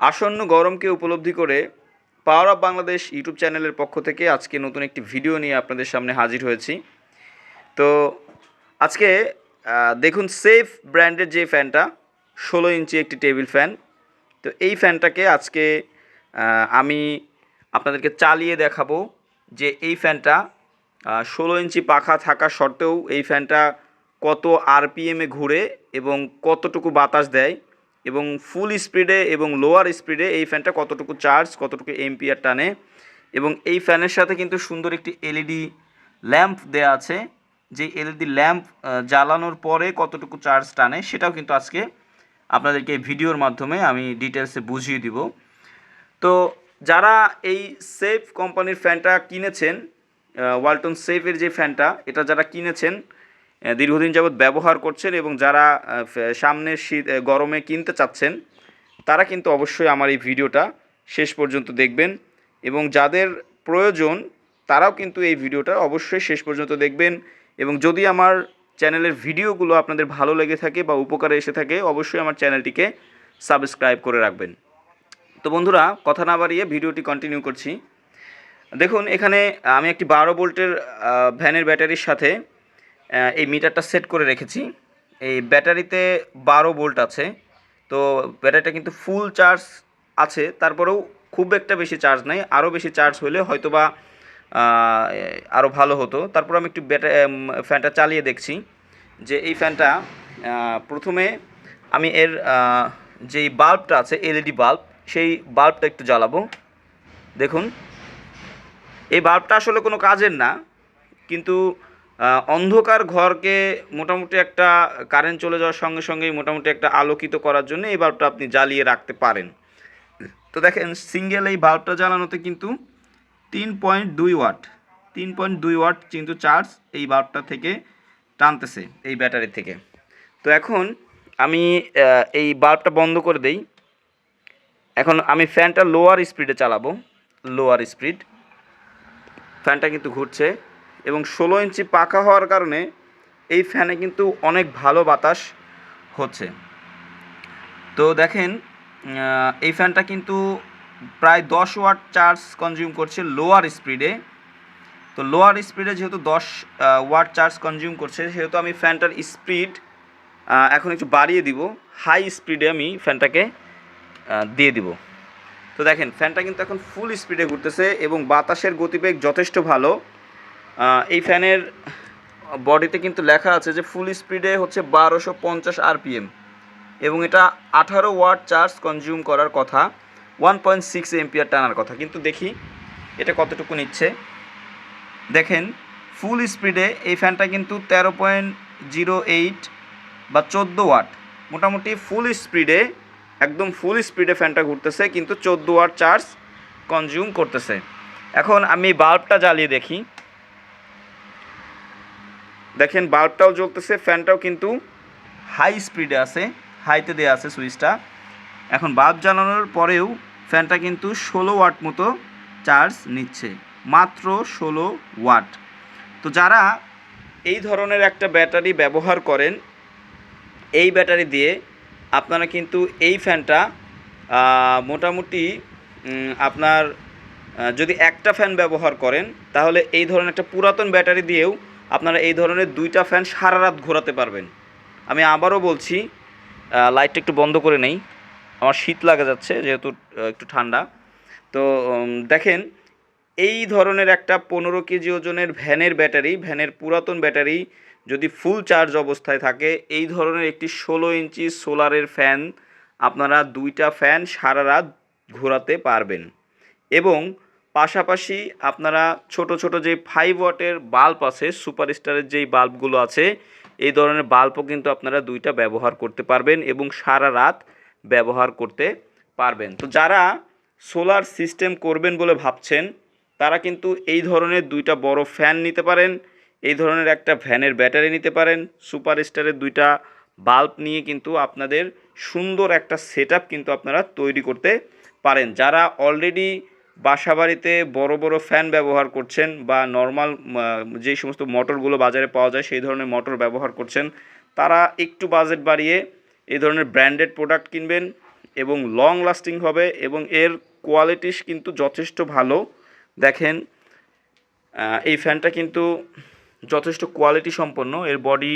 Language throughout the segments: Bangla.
আসন্ন গরমকে উপলব্ধি করে পাওয়ার অফ বাংলাদেশ ইউটিউব চ্যানেলের পক্ষ থেকে আজকে নতুন একটি ভিডিও নিয়ে আপনাদের সামনে হাজির হয়েছি। তো আজকে দেখুন সেফ ব্র্যান্ডের যে ফ্যানটা, ষোলো ইঞ্চি একটি টেবিল ফ্যান তো এই ফ্যানটাকে আজকে আমি আপনাদেরকে চালিয়ে দেখাবো যে এই ফ্যানটা ষোলো ইঞ্চি পাখা থাকা সত্ত্বেও এই ফ্যানটা কত আরপিএমে ঘুরে এবং কতটুকু বাতাস দেয়। এবং ফুল স্পিডে এবং লোয়ার স্পিডে এই ফ্যানটা কতটুকু চার্জ কতটুকু এমপিআর টানে এবং এই ফ্যানের সাথে কিন্তু সুন্দর একটি এলইডি ল্যাম্প দেয়া আছে। যে এলইডি ল্যাম্প জ্বালানোর পরে কতটুকু চার্জ টানে সেটাও কিন্তু আজকে আপনাদেরকে ভিডিওর মাধ্যমে আমি ডিটেলসে বুঝিয়ে দিব। তো যারা এই সেফ কোম্পানির ফ্যানটা কিনেছেন ওয়ালটন সেফের যে ফ্যানটা এটা যারা কিনেছেন দীর্ঘদিন যাবৎ ব্যবহার করছেন এবং যারা সামনের শীত গরমে কিনতে চাচ্ছেন, তারা কিন্তু অবশ্যই আমার এই ভিডিওটা শেষ পর্যন্ত দেখবেন এবং যাদের প্রয়োজন, তারাও কিন্তু এই ভিডিওটা অবশ্যই শেষ পর্যন্ত দেখবেন এবং যদি আমার চ্যানেলের ভিডিওগুলো আপনাদের ভালো লেগে থাকে বা উপকারে এসে থাকে, অবশ্যই আমার চ্যানেলটিকে সাবস্ক্রাইব করে রাখবেন। তো বন্ধুরা, কথা না বাড়িয়ে ভিডিওটি কন্টিনিউ করছি। দেখুন, এখানে আমি একটি বারো ভোল্টের ভ্যানের ব্যাটারির সাথে এই মিটারটা সেট করে রেখেছি। এই ব্যাটারিতে বারো ভোল্ট আছে। তো ব্যাটারিটা কিন্তু ফুল চার্জ আছে, তারপরেও খুব একটা বেশি চার্জ নেই। আরও বেশি চার্জ হলে হয়তোবা আরও ভালো হতো। তারপর আমি একটু ব্যাটা ফ্যানটা চালিয়ে দেখছি যে এই ফ্যানটা প্রথমে আমি এর যেই বাল্বটা আছে, এলইডি বাল্ব, সেই বাল্বটা একটু জ্বালাবো। দেখুন, এই বাল্বটা আসলে কোনো কাজের না, কিন্তু অন্ধকার ঘরকে মোটামুটি একটা কারেন্ট চলে যাওয়ার সঙ্গে সঙ্গেই মোটামুটি একটা আলোকিত করার জন্য এই বাল্বটা আপনি জ্বালিয়ে রাখতে পারেন। তো দেখেন সিঙ্গেল এই বাল্বটা জ্বালানোতে কিন্তু তিন পয়েন্ট দুই ওয়াট তিন পয়েন্ট দুই ওয়াট কিন্তু চার্জ এই বাল্বটা থেকে টানতেছে, এই ব্যাটারি থেকে। তো এখন আমি এই বাল্বটা বন্ধ করে দেই। এখন আমি ফ্যানটা লোয়ার স্পিডে চালাবো লোয়ার স্পিড ফ্যানটা কিন্তু ঘুরছে। এবং ষোলো ইঞ্চি পাকা হওয়ার কারণে এই ফ্যানে কিন্তু অনেক ভালো বাতাস হচ্ছে। তো দেখেন এই ফ্যানটা কিন্তু প্রায় দশ ওয়াট চার্জ কনজিউম করছে লোয়ার স্পিডে তো লোয়ার স্পিডে যেহেতু দশ ওয়াট চার্জ কনজিউম করছে, সেহেতু আমি ফ্যানটার স্পিড এখন একটু বাড়িয়ে দিব। হাই স্পিডে আমি ফ্যানটাকে দিয়ে দিব। তো দেখেন, ফ্যানটা কিন্তু এখন ফুল স্পিডে ঘুরতেছে এবং বাতাসের গতিবেগ যথেষ্ট ভালো। এই ফ্যানের বডিতে কিন্তু লেখা আছে যে ফুল স্পিডে হচ্ছে বারোশো পঞ্চাশ আরপিএম এবং এটা আঠারো ওয়াট চার্জ কনজিউম করার কথা ওয়ান পয়েন্ট সিক্স এমপিআর টানার কথা। কিন্তু দেখি এটা কতটুকু নিচ্ছে। দেখেন ফুল স্পিডে এই ফ্যানটা কিন্তু তেরো পয়েন্ট জিরো এইট বা চোদ্দ ওয়াট। মোটামুটি ফুল স্পিডে একদম ফুল স্পিডে ফ্যানটা ঘুরতেছে, কিন্তু চোদ্দ ওয়াট চার্জ কনজিউম করতেছে। এখন আমি বাল্বটা জ্বালিয়ে দেখি। দেখেন বাল্বটাও জ্বলতেছে ফ্যানটাও কিন্তু হাই স্পিডে আছে হাইতে দেওয়া আছে সুইচটা এখন বাল্ব জ্বালানোর পরেও ফ্যানটা কিন্তু ষোলো ওয়াট মতো চার্জ নিচ্ছে, মাত্র ষোলো ওয়াট তো যারা এই ধরনের একটা ব্যাটারি ব্যবহার করেন, এই ব্যাটারি দিয়ে আপনারা কিন্তু এই ফ্যানটা মোটামুটি আপনার যদি একটা ফ্যান ব্যবহার করেন, তাহলে এই ধরনের একটা পুরাতন ব্যাটারি দিয়েও আপনারা এই ধরনের দুইটা ফ্যান সারা রাত ঘোরাতে পারবেন। আমি আবারও বলছি লাইটটা একটু বন্ধ করে নেই। আমার শীত লাগা যাচ্ছে, যেহেতু একটু ঠান্ডা। তো দেখেন, এই ধরনের একটা পনেরো কেজি ওজনের ভ্যানের ব্যাটারি, ভ্যানের পুরাতন ব্যাটারি যদি ফুল চার্জ অবস্থায় থাকে, এই ধরনের একটি ষোলো ইঞ্চি সোলারের ফ্যান আপনারা দুইটা ফ্যান সারা রাত ঘোরাতে পারবেন। এবং পাশাপাশি আপনারা ছোট ছোট যে ফাইভ ওয়াটের বাল্ব আছে সুপারস্টারের যেই বাল্বগুলো আছে, এই ধরনের বাল্বও কিন্তু আপনারা দুইটা ব্যবহার করতে পারবেন এবং সারা রাত ব্যবহার করতে পারবেন। তো যারা সোলার সিস্টেম করবেন বলে ভাবছেন, তারা কিন্তু এই ধরনের দুইটা বড় ফ্যান নিতে পারেন, এই ধরনের একটা ফ্যানের ব্যাটারি নিতে পারেন সুপার স্টারের দুইটা বাল্ব নিয়ে কিন্তু আপনাদের সুন্দর একটা সেট কিন্তু আপনারা তৈরি করতে পারেন। যারা অলরেডি বাসা বাড়িতে বড় বড় ফ্যান ব্যবহার করছেন বা নর্মাল যে সমস্ত মোটরগুলো বাজারে পাওয়া যায় সেই ধরনের মোটর ব্যবহার করছেন, তারা একটু বাজেট বাড়িয়ে এই ধরনের ব্র্যান্ডেড প্রোডাক্ট কিনবেন এবং লং লাস্টিং হবে এবং এর কোয়ালিটিস কিন্তু যথেষ্ট ভালো। দেখেন এই ফ্যানটা কিন্তু যথেষ্ট কোয়ালিটি সম্পন্ন, এর বডি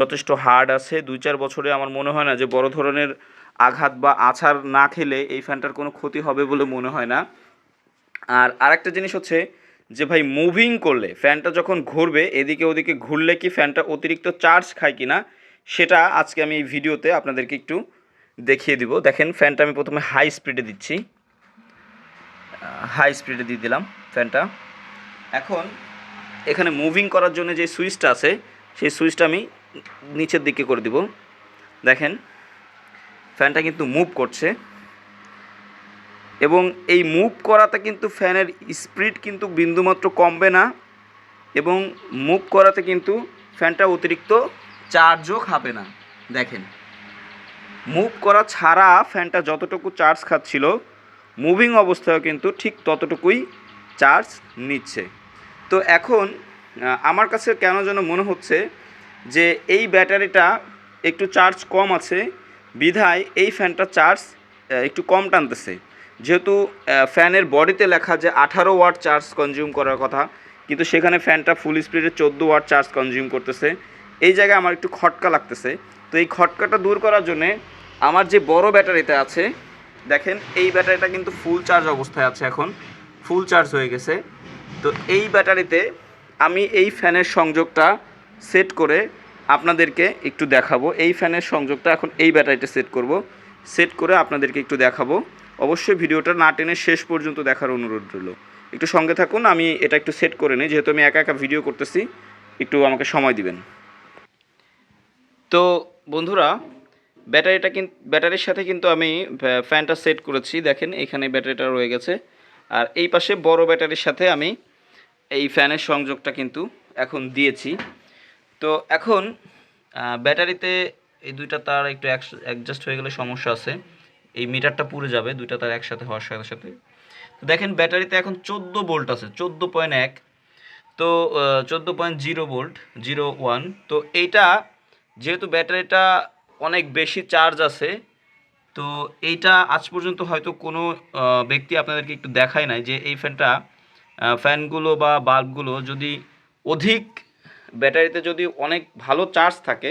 যথেষ্ট হার্ড আছে। দুই চার বছরে আমার মনে হয় না যে বড় ধরনের আঘাত বা আছাড় না খেলে এই ফ্যানটার কোনো ক্ষতি হবে বলে মনে হয় না। আর আরেকটা জিনিস হচ্ছে যে ভাই মুভিং করলে ফ্যানটা যখন ঘুরবে, এদিকে ওদিকে ঘুরলে কি ফ্যানটা অতিরিক্ত চার্জ খায় কি না সেটা আজকে আমি এই ভিডিওতে আপনাদেরকে একটু দেখিয়ে দিব। দেখেন ফ্যানটা আমি প্রথমে হাই স্পিডে দিচ্ছি। হাই স্পিডে দিয়ে দিলাম ফ্যানটা এখন এখানে মুভিং করার জন্য যে সুইচটা আছে, সেই সুইচটা আমি নিচের দিকে করে দিব। দেখেন ফ্যানটা কিন্তু মুভ করছে। এবং এই মুভ করাতে কিন্তু ফ্যানের স্পিড কিন্তু বিন্দুমাত্র কমবে না এবং মুভ করাতে কিন্তু ফ্যানটা অতিরিক্ত চার্জও খাবে না। দেখেন মুভ করা ছাড়া ফ্যানটা যতটুকু চার্জ খাচ্ছিল মুভিং অবস্থায় কিন্তু ঠিক ততটুকুই চার্জ নিচ্ছে। তো এখন আমার কাছে কেন যেন মনে হচ্ছে যে এই ব্যাটারিটা একটু চার্জ কম আছে, বিধায় এই ফ্যানটা চার্জ একটু কম টানতেছে। যেহেতু ফ্যানের বডিতে লেখা যে আঠারো ওয়াট চার্জ কনজিউম করার কথা, কিন্তু সেখানে ফ্যানটা ফুল স্পিডে চোদ্দ ওয়াট চার্জ কনজিউম করতেছে। এই জায়গায় আমার একটু খটকা লাগতেছে। তো এই খটকাটা দূর করার জন্যে আমার যে বড় ব্যাটারিতে আছে, দেখেন, এই ব্যাটারিটা কিন্তু ফুল চার্জ অবস্থায় আছে এখন। ফুল চার্জ হয়ে গেছে। তো এই ব্যাটারিতে আমি এই ফ্যানের সংযোগটা সেট করে আপনাদেরকে একটু দেখাবো। এই ফ্যানের সংযোগটা এখন এই ব্যাটারিটা সেট করব। সেট করে আপনাদেরকে একটু দেখাবো। অবশ্যই ভিডিওটা না টেনে শেষ পর্যন্ত দেখার অনুরোধ রইল। একটু সঙ্গে থাকুন, আমি এটা একটু সেট করে নিই, যেহেতু আমি একা একা ভিডিও করতেছি, একটু আমাকে সময় দিবেন। তো বন্ধুরা, ব্যাটারিটা কিন্তু ব্যাটারির সাথে কিন্তু আমি ফ্যা- ফ্যানটা সেট করেছি। দেখেন, এখানে ব্যাটারিটা রয়ে গেছে। আর এই পাশে বড় ব্যাটারির সাথে আমি এই ফ্যানের সংযোগটা কিন্তু এখন দিয়েছি। তো এখন ব্যাটারিতে এই দুইটা তার একটু অ্যাডজাস্ট হয়ে গেলে সমস্যা আছে। এই মিটারটা পুড়ে যাবে, দুইটা তার একসাথে হওয়ার সাথে সাথে। তো দেখেন, ব্যাটারিতে এখন চোদ্দ ভোল্ট আছে, চোদ্দ পয়েন্ট এক। তো চোদ্দ point zero volt zero one. তো এইটা, যেহেতু ব্যাটারিটা অনেক বেশি চার্জ আছে, তো এইটা আজ পর্যন্ত হয়তো কোনো ব্যক্তি আপনাদেরকে একটু দেখায় নাই যে এই ফ্যানটা ফ্যানগুলো বা বাল্বগুলো যদি অধিক ব্যাটারিতে যদি অনেক ভালো চার্জ থাকে,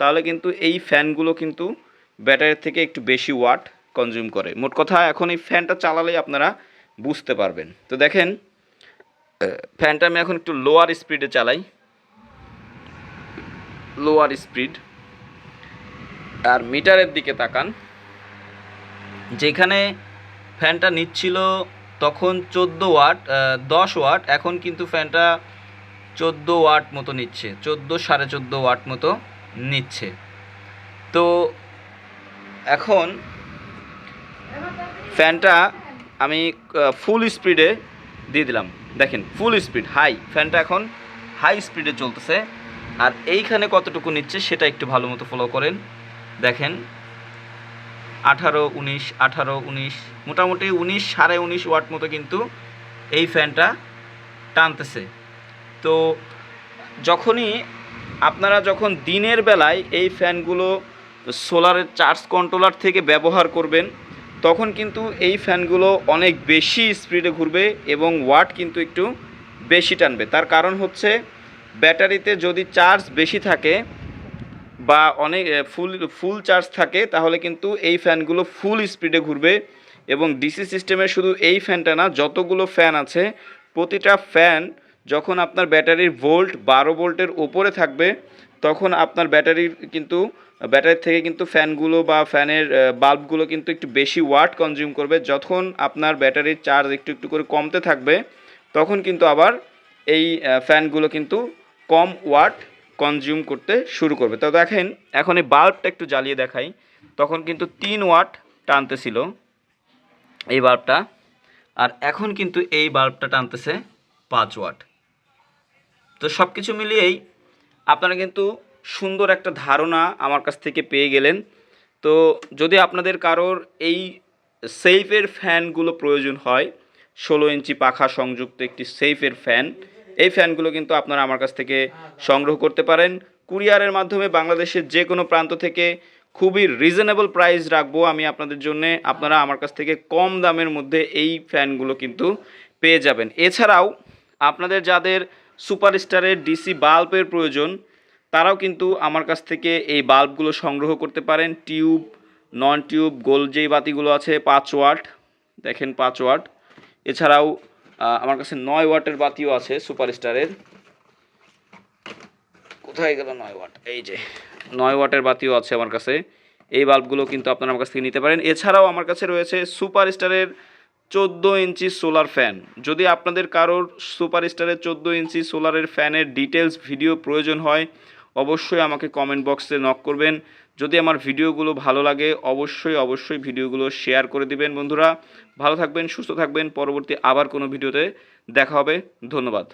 তাহলে কিন্তু এই ফ্যানগুলো কিন্তু ব্যাটারির থেকে একটু বেশি ওয়াট। কনজিউম করে। মোট কথা এখন এই ফ্যানটা চালালেই আপনারা বুঝতে পারবেন। তো দেখেন ফ্যানটা আমি এখন একটু লোয়ার স্পিডে চালাই। লোয়ার স্পিড আর মিটারের দিকে তাকান। যেখানে ফ্যানটা নিচ্ছিল তখন চোদ্দ ওয়াট দশ ওয়াট এখন কিন্তু ফ্যানটা চোদ্দ ওয়াট মতো নিচ্ছে। চোদ্দ, সাড়ে চোদ্দ ওয়াট মতো নিচ্ছে। তো এখন ফ্যানটা আমি ফুল স্পিডে দিয়ে দিলাম। দেখেন ফুল স্পিড হাই ফ্যানটা এখন হাই স্পিডে চলতেছে। আর এইখানে কতটুকু নিচ্ছে সেটা একটু ভালো মতো ফলো করেন। দেখেন, আঠারো, উনিশ আঠারো, উনিশ, মোটামুটি উনিশ, সাড়ে উনিশ ওয়াট মতো কিন্তু এই ফ্যানটা টানতেছে। তো যখনই আপনারা যখন দিনের বেলায় এই ফ্যানগুলো সোলারের চার্জ কন্ট্রোলার থেকে ব্যবহার করবেন তখন কিন্তু এই ফ্যানগুলো অনেক বেশি স্পিডে ঘুরবে এবং ওয়াট কিন্তু একটু বেশি টানবে। তার কারণ হচ্ছে ব্যাটারিতে যদি চার্জ বেশি থাকে বা অনেক ফুল ফুল চার্জ থাকে, তাহলে কিন্তু এই ফ্যানগুলো ফুল স্পিডে ঘুরবে এবং ডিসি সিস্টেমের শুধু এই ফ্যানটা না, যতগুলো ফ্যান আছে, প্রতিটা ফ্যান যখন আপনার ব্যাটারির ভোল্ট বারো ভোল্টের ওপরে থাকবে তখন আপনার ব্যাটারির কিন্তু ব্যাটারির থেকে কিন্তু ফ্যানগুলো বা ফ্যানের বাল্বগুলো কিন্তু একটু বেশি ওয়াট কনজিউম করবে। যখন আপনার ব্যাটারির চার্জ একটু একটু করে কমতে থাকবে, তখন কিন্তু আবার এই ফ্যানগুলো কিন্তু কম ওয়াট কনজিউম করতে শুরু করবে। তো দেখেন, এখন এই বাল্বটা একটু জ্বালিয়ে দেখাই। তখন কিন্তু তিন ওয়াট টানতেছিল এই বাল্বটা, আর এখন কিন্তু এই বাল্বটা টানতেছে পাঁচ ওয়াট। তো সব কিছু মিলিয়েই আপনারা কিন্তু সুন্দর একটা ধারণা আমার কাছ থেকে পেয়ে গেলেন। তো যদি আপনাদের কারোর এই সেফের ফ্যানগুলো প্রয়োজন হয়, ষোলো ইঞ্চি পাখা সংযুক্ত একটি সেফের ফ্যান, এই ফ্যানগুলো কিন্তু আপনারা আমার কাছ থেকে সংগ্রহ করতে পারেন। কুরিয়ারের মাধ্যমে বাংলাদেশের যে কোনো প্রান্ত থেকে খুবই রিজনেবল প্রাইস রাখব আমি আপনাদের জন্য। আপনারা আমার কাছ থেকে কম দামের মধ্যে এই ফ্যানগুলো কিন্তু পেয়ে যাবেন। এছাড়াও আপনাদের যাদের সুপারস্টারের ডিসি বাল্বের প্রয়োজন। তারাও কিন্তু আমার কাছ থেকে এই বাল্বগুলো সংগ্রহ করতে পারেন। টিউব নন টিউব গোল যেই বাতিগুলো আছে, পাঁচ ওয়াট। দেখেন পাঁচ ওয়াট। এছাড়াও আমার কাছে নয় ওয়াটের বাতিও আছে সুপারস্টারের। কোথায় গেল নয় ওয়াট? এই যে, নয় ওয়াটের বাতিও আছে আমার কাছে। এই বাল্বগুলো কিন্তু আপনারা আমার কাছ থেকে নিতে পারেন। এছাড়াও আমার কাছে রয়েছে সুপার স্টারের চোদ্দ ইঞ্চি সোলার ফ্যান। যদি আপনাদের কারোর সুপার স্টারের চোদ্দ ইঞ্চি সোলারের ফ্যানের ডিটেলস ভিডিও প্রয়োজন হয়, অবশ্যই আমাকে কমেন্ট বক্সে নক করবেন। যদি আমার ভিডিওগুলো ভালো লাগে, অবশ্যই অবশ্যই ভিডিওগুলো শেয়ার করে দিবেন বন্ধুরা। ভালো থাকবেন, সুস্থ থাকবেন। পরবর্তী আবার কোনো ভিডিওতে দেখা হবে। ধন্যবাদ।